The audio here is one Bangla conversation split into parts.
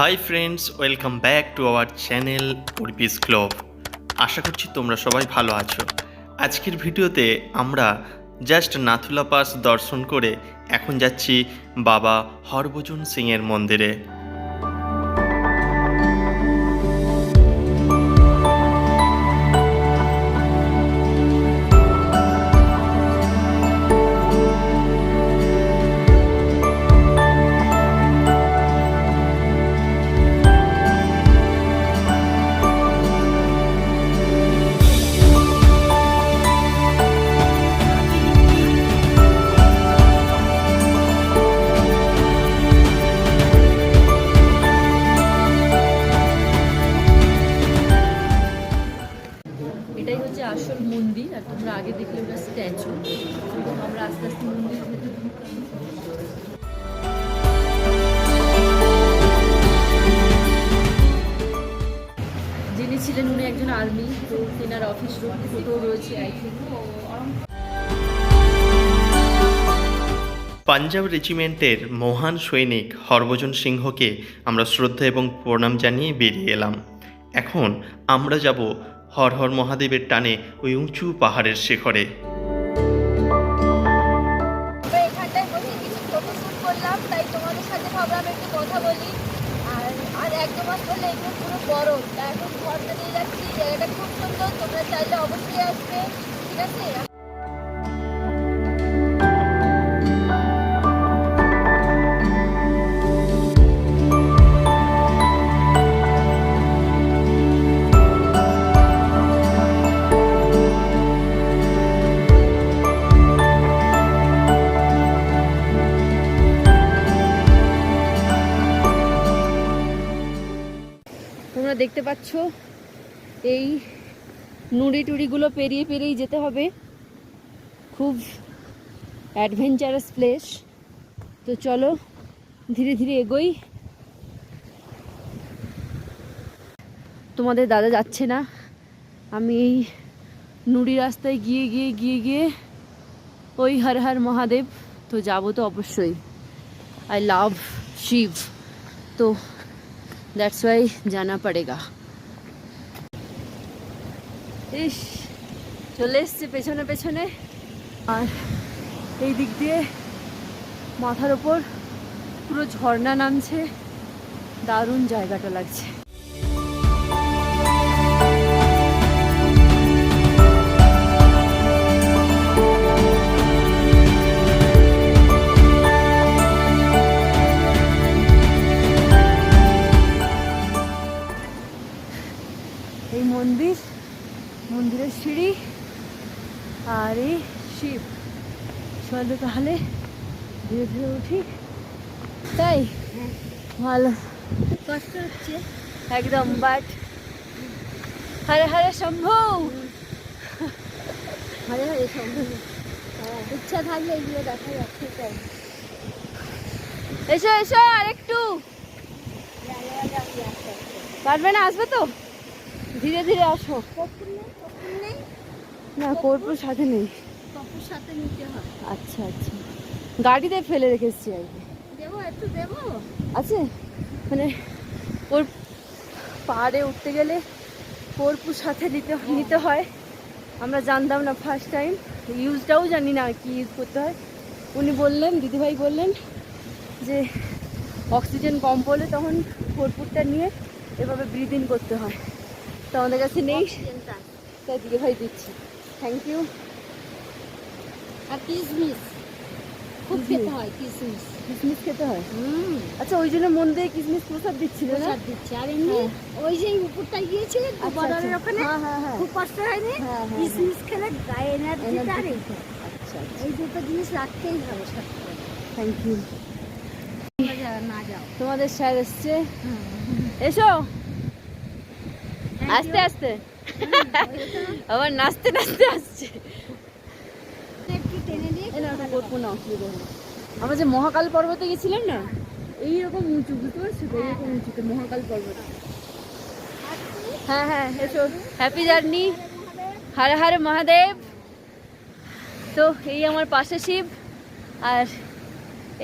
Hi friends welcome back to our channel উর্পিস club আশা করছি তোমরা সবাই ভালো আছো। আজকের ভিডিওতে আমরা জাস্ট নাথুলা পাস দর্শন করে এখন যাচ্ছি বাবা হরভজন সিংয়ের মন্দিরে। স্ট্যাচু আমরা আস্তে আস্তে মন্দির যিনি ছিলেন উনি একজন আর্মি, তো তেনার অফিস রুম ফটো রয়েছে আই পাঞ্জাব রেজিমেন্টের মহান সৈনিক হরভজন সিংহকে আমরা শ্রদ্ধা এবং প্রণাম জানিয়ে বেরিয়ে এলাম। এখন আমরা যাব হর হর মহাদেবের টানে ওই উঁচু পাহাড়ের শিখরে। ভাবলাম একটু কথা বলি। আর আর এক দু মাস পরে এগুলো পুরো গরম। তা এখন ঘরটা নিয়ে যাচ্ছি। জায়গাটা খুব সুন্দর। তোমরা চাইলে অবশ্যই আসবে। ঠিক আছে? দেখতে পাচ্ছ? এই নুড়ি টুড়িগুলো পেরিয়ে পেরিয়ে যেতে হবে। খুব অ্যাডভেঞ্চারাস প্লেস তো চলো, ধীরে ধীরে এগোই। তোমাদের দাদা যাচ্ছে না। আমি এই নুড়ি রাস্তায় গিয়ে গিয়ে গিয়ে গিয়ে ওই হর হর মহাদেব। তো যাব তো অবশ্যই। আই লাভ শিব তো দ্যাটস वाई जाना पड़ेगा। ইস চলে এসছে পেছনে পেছনে আর এই দিক দিয়ে মাথার ওপর পুরো ঝর্ণা নামছে দারুণ জায়গাটা লাগছে সিঁড়ি আর এই শিব। চলো তাহলে ধীরে ধীরে উঠি। তাই, ভালো। কষ্ট হচ্ছে। একদম বাট হরে হরে শম্ভু। হরে হরে সম্ভব ইচ্ছা থাকলে এগুলো দেখা যাচ্ছে, তাই। এসো এসো, আরেকটু। পারবে না, আসবে তো? ধীরে ধীরে আসো কপুর নেই কপুর নেই না কর্পুর সাথে নেই। কপুর সাথে নিতে হয় আচ্ছা আচ্ছা। গাড়িতে ফেলে রেখেছি আর কি। দেবো একটু দেবো? আছে? মানে ওর পাহাড়ে উঠতে গেলে কর্পুর সাথে নিতে নিতে হয়। আমরা জানতাম না ফার্স্ট টাইম ইউজটাও জানি না কি ইউজ করতে হয়। উনি বললেন দিদিভাই বললেন যে অক্সিজেন কম পড়লে তখন কর্পূরটা নিয়ে এভাবে ব্রিদ ইন করতে হয়। তো আমাদের কাছে নেই। তাই দিদিভাই দিচ্ছি। থ্যাংক ইউ আর কিসমিস? খুব খেতে হয় কিসমিস। কিসমিস খেতে হয়? হুম। আচ্ছা ওই জন্য মন দিয়ে কিসমিস প্রসাদ দিচ্ছিল না? প্রসাদ দিচ্ছে। আর এমনি ওই যে গিয়েছিলেন আচ্ছা, বর্ডারের আচ্ছা। ওখানে হ্যাঁ, হ্যাঁ, হ্যাঁ। খুব কষ্ট হয়নি? হ্যাঁ, হ্যাঁ, কিসমিস খেলে গায়ে এনার্জিটা আর। এইটা। আচ্ছা এই দুটো জিনিস রাখতেই হবে থ্যাংক ইউ না যাও। তোমাদের স্যার এসছে। এসো। আস্তে আস্তে। আবার নাচতে নাচতে আসছে। আমরা যে মহাকাল পর্বতে গেছিলাম না? এইরকম উঁচু বুঝতে পারছ? এইরকম উঁচুতে মহাকাল পর্বত। হ্যাঁ হ্যাঁ এসো। Happy journey Hare Hare Mahadev. তো এই আমার পাশে শিব। আর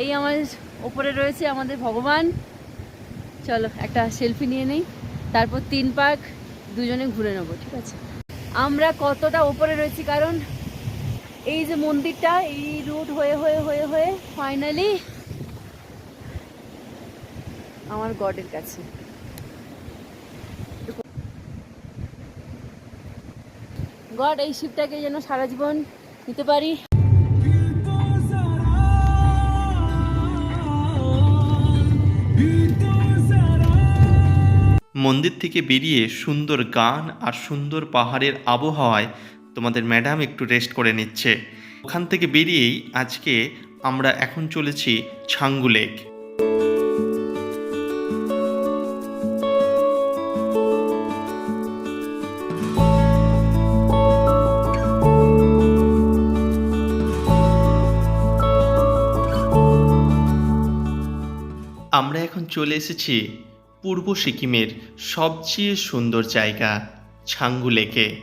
এই আমার ওপরে রয়েছে আমাদের ভগবান। চলো একটা সেলফি নিয়ে নেই। তারপর তিন পার্ক দুজনে ঘুরে নেব, ঠিক আছে? আমরা কতটা ওপরে রয়েছি, কারণ এই যে মন্দিরটা, এই রুট হয়ে হয়ে হয়ে হয়ে ফাইনালি আমার গডের কাছে। গড, এই শিবটাকে যেন সারা জীবন নিতে পারি। মন্দির থেকে বেরিয়ে সুন্দর গান আর সুন্দর পাহাড়ের আবহাওয়ায় তোমাদের ম্যাডাম একটু রেস্ট করে নিচ্ছে। ওখান থেকে বেরিয়েই আজকে আমরা এখন চলেছি ছাঙ্গু লেক। আমরা এখন চলে এসেছি পূর্ব সিকিমের সবচেয়ে সুন্দর জায়গা ছাঙ্গু লেকে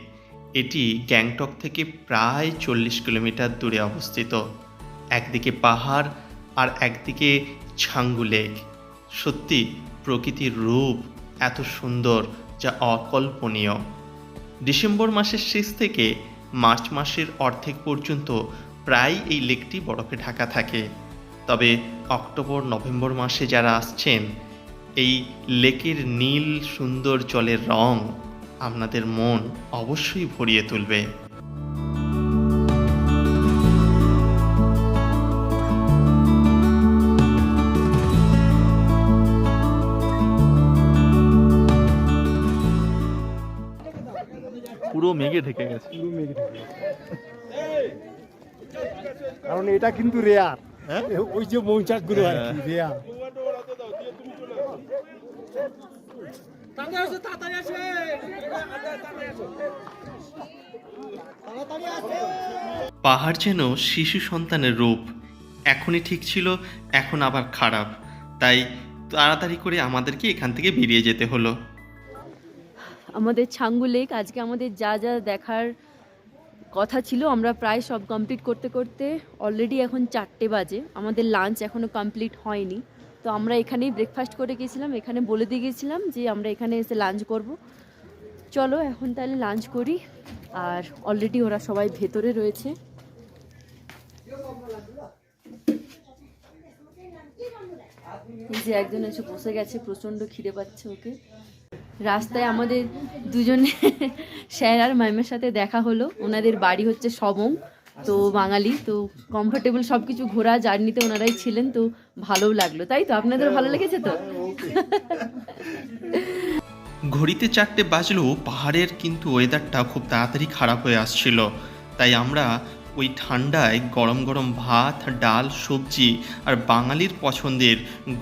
এটি গ্যাংটক থেকে প্রায় চল্লিশ কিলোমিটার দূরে অবস্থিত। একদিকে পাহাড় আর একদিকে ছাঙ্গু লেক। সত্যি, প্রকৃতির রূপ এত সুন্দর যা অকল্পনীয়। ডিসেম্বর মাসের শেষ থেকে মার্চ মাসের অর্ধেক পর্যন্ত প্রায় এই লেকটি বরফে ঢাকা থাকে। তবে অক্টোবর নভেম্বর মাসে যারা আসছেন এই লেকের নীল সুন্দর জলের রং আপনাদের মন অবশ্যই ভরিয়ে তুলবে পুরো মেঘে ঢেকে গেছে পুরো মেঘে ঢেকে গেছে। কারণ এটা কিন্তু রেয়ার হ্যাঁ? ওই যে মৌচাকগুলো আর কি রেয়ার পাহাড় যেন শিশু সন্তানের রূপ। এখনই ঠিক ছিল এখন আবার খারাপ। তাই তাড়াতাড়ি করে আমাদেরকে এখান থেকে বেরিয়ে যেতে হলো। আমাদের ছাঙ্গু লেক আজকে আমাদের যা যা দেখার কথা ছিল আমরা প্রায় সব কমপ্লিট করতে করতে অলরেডি এখন চারটে বাজে। আমাদের লাঞ্চ এখনও কমপ্লিট হয়নি। তো আমরা এখানেই ব্রেকফাস্ট করে গিয়েছিলাম, এখানে বলে দিয়ে গেছিলাম যে আমরা এখানে এসে লাঞ্চ করব। চলো এখন তাহলে লাঞ্চ করি, আর অলরেডি ওরা সবাই ভেতরে রয়েছে। যে একজন এসে বসে গেছে, প্রচণ্ড খিদে পাচ্ছে ওকে। রাস্তায় আমাদের দুজনে, স্যার আর ম্যামের সাথে দেখা হলো, ওনাদের বাড়ি হচ্ছে সবং তো বাঙালি, তো কমফোর্টেবল সব কিছু ঘোরা জার্নিতে ওনারাই ছিলেন, তো ভালোও লাগল। তাই তো? আপনাদের ভালো লেগেছে তো? ঘড়িতে চারটে বাজলেও পাহাড়ের কিন্তু ওয়েদারটা খুব তাড়াতাড়ি খারাপ হয়ে আসছিল। তাই আমরা ওই ঠান্ডায় গরম গরম ভাত, ডাল, সবজি আর বাঙালির পছন্দের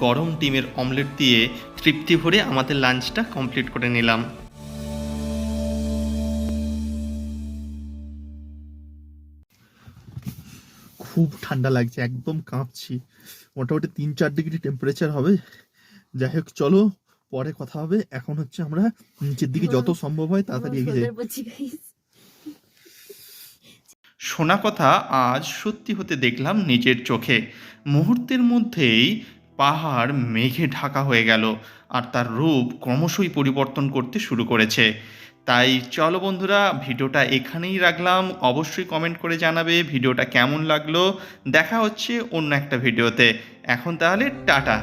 গরম ডিমের অমলেট দিয়ে তৃপ্তি ভরে আমাদের লাঞ্চটা কমপ্লিট করে নিলাম। খুব ঠান্ডা লাগছে একদম কাঁপছি। মোটামুটি তিন চার ডিগ্রি টেম্পারেচার হবে। যাই হোক চলো পরে কথা হবে। এখন হচ্ছে আমরা নিচের দিকে যত সম্ভব হয় তাড়াতাড়ি এগিয়ে যাই। শোনা কথা আজ সত্যি হতে দেখলাম নিজের চোখে। মুহূর্তের মধ্যেই পাহাড় মেঘে ঢাকা হয়ে গেল আর তার রূপ ক্রমশই পরিবর্তন করতে শুরু করেছে। তাই চলো বন্ধুরা, ভিডিওটা এখানেই রাখলাম। অবশ্যই কমেন্ট করে জানাবে ভিডিওটা কেমন লাগল। দেখা হচ্ছে অন্য একটা ভিডিওতে। এখন তাহলে টাটা।